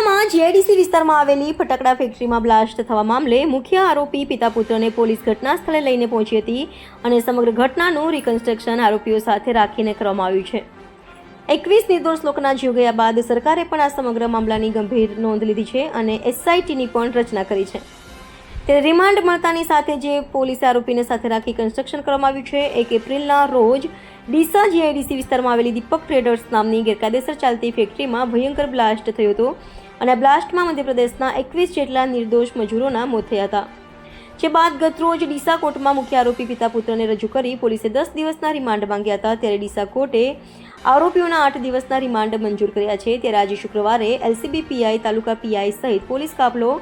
ડીસામાં GIDC વિસ્તારમાં આવેલી ફટાકડા ફેક્ટરીમાં બ્લાસ્ટ થવા મામલે મુખ્ય આરોપી, પિતા પુત્રને પોલીસ ઘટના સ્થળે લઈને પહોંચી હતી અને સમગ્ર ઘટનાનું રિકન્સ્ટ્રક્શન આરોપીઓ સાથે રાખીને કરવામાં આવ્યું છે. એકવીસ નિર્દોષ લોકોના જીવ ગયા બાદ સરકારે પણ આ સમગ્ર મામલાની ગંભીર નોંધ લીધી છે અને એસઆઈટીની પણ રચના કરી છે. ત્યારે રિમાન્ડ મળતાની સાથે જે પોલીસે આરોપીને સાથે રાખી કન્સ્ટ્રક્શન કરવામાં આવ્યું છે, એક એપ્રિલના રોજ ડીસા જીઆઈડીસી વિસ્તારમાં આવેલી દીપક ટ્રેડર્સ નામની ગેરકાયદેસર ચાલતી ફેક્ટરીમાં ભયંકર બ્લાસ્ટ થયો હતો અને બ્લાસ્ટમાં મધ્યપ્રદેશના એકવીસ જેટલા નિર્દોષ મજૂરોના મોત થયા હતા. જે બાદ ગતરોજ ડીસા કોર્ટમાં મુખ્ય આરોપી પિતા પુત્રને રજૂ કરી પોલીસે દસ દિવસના રિમાન્ડ માંગ્યા હતા, ત્યારે ડીસા કોર્ટે આરોપીઓના આઠ દિવસના રિમાન્ડ મંજૂર કર્યા છે, ત્યારે આજે શુક્રવારે એલસીબી પીઆઈ, તાલુકા પીઆઈ સહિત પોલીસ કાફલો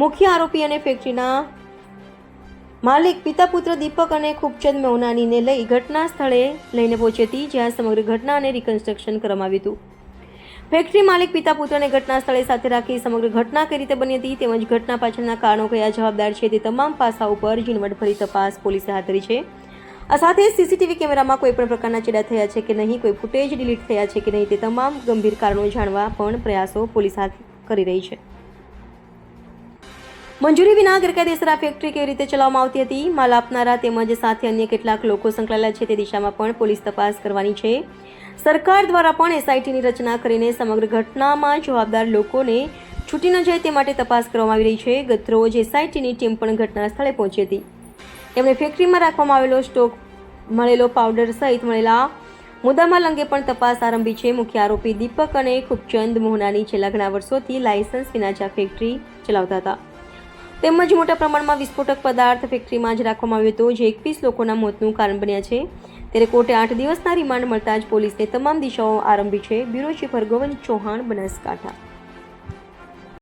મુખ્ય આરોપી અને ફેક્ટરીના માલિક, પિતા, પુત્ર, દીપક અને ખૂબચંદ મૌનાનીને લઈ ઘટના સ્થળે લઈને પહોંચી હતી, જ્યાં સમગ્ર ઘટના અને રિકન્સ્ટ્રક્શન કરવામાં આવ્યું હતું. ફેક્ટરી માલિક, પિતા, પુત્રને ઘટના સ્થળે સાથે રાખી સમગ્ર ઘટના કઈ રીતે બની હતી તેમજ ઘટના પાછળના કારણો કયા જવાબદાર છે તે તમામ પાસાઓ પર ઝીણવટભરી તપાસ પોલીસે હાથ ધરી છે. આ સાથે સીસીટીવી કેમેરામાં કોઈ પણ પ્રકારના ચેડા થયા છે કે નહીં, કોઈ ફૂટેજ ડિલીટ થયા છે કે નહીં તે તમામ ગંભીર કારણો જાણવા પણ પ્રયાસો પોલીસ હાથ કરી રહી છે. મંજૂરી વિના ગેરકાયદેસર આ ફેક્ટરી કેવી રીતે ચલાવવામાં આવતી હતી? માલ આપનારા તેમજ સાથે અન્ય કેટલાક લોકો સંકળાયેલા છે તે દિશામાં પણ પોલીસ તપાસ કરવાની છે. સરકાર દ્વારા પણ એસઆઈટીની રચના કરીને સમગ્ર ઘટનામાં જવાબદાર લોકોને છૂટી ન જાય તે માટે તપાસ કરવામાં આવી રહી છે. ગતરોજ એસઆઈટીની ટીમ પણ ઘટના સ્થળે પહોંચી હતી. તેમણે ફેક્ટરીમાં રાખવામાં આવેલો સ્ટોક મળેલો પાવડર સહિત મળેલા મુદ્દામાલ અંગે પણ તપાસ આરંભી છે. મુખ્ય આરોપી દીપક અને ખૂબચંદ મોહનાની છેલ્લા ઘણા વર્ષોથી લાયસન્સ વિના ફેક્ટરી ચલાવતા હતા. તેમજ મોટા પ્રમાણમાં વિસ્ફોટક પદાર્થ ફેક્ટરીમાં જ રાખવામાં આવ્યો હતો, જે એકવીસ લોકોના મોતનું કારણ બન્યા છે. ત્યારે કોર્ટે આઠ દિવસના રિમાન્ડ મળતા જ પોલીસને તમામ દિશાઓ આરંભી છે. Bureau chief Hargovan Chauhan, Banaskantha.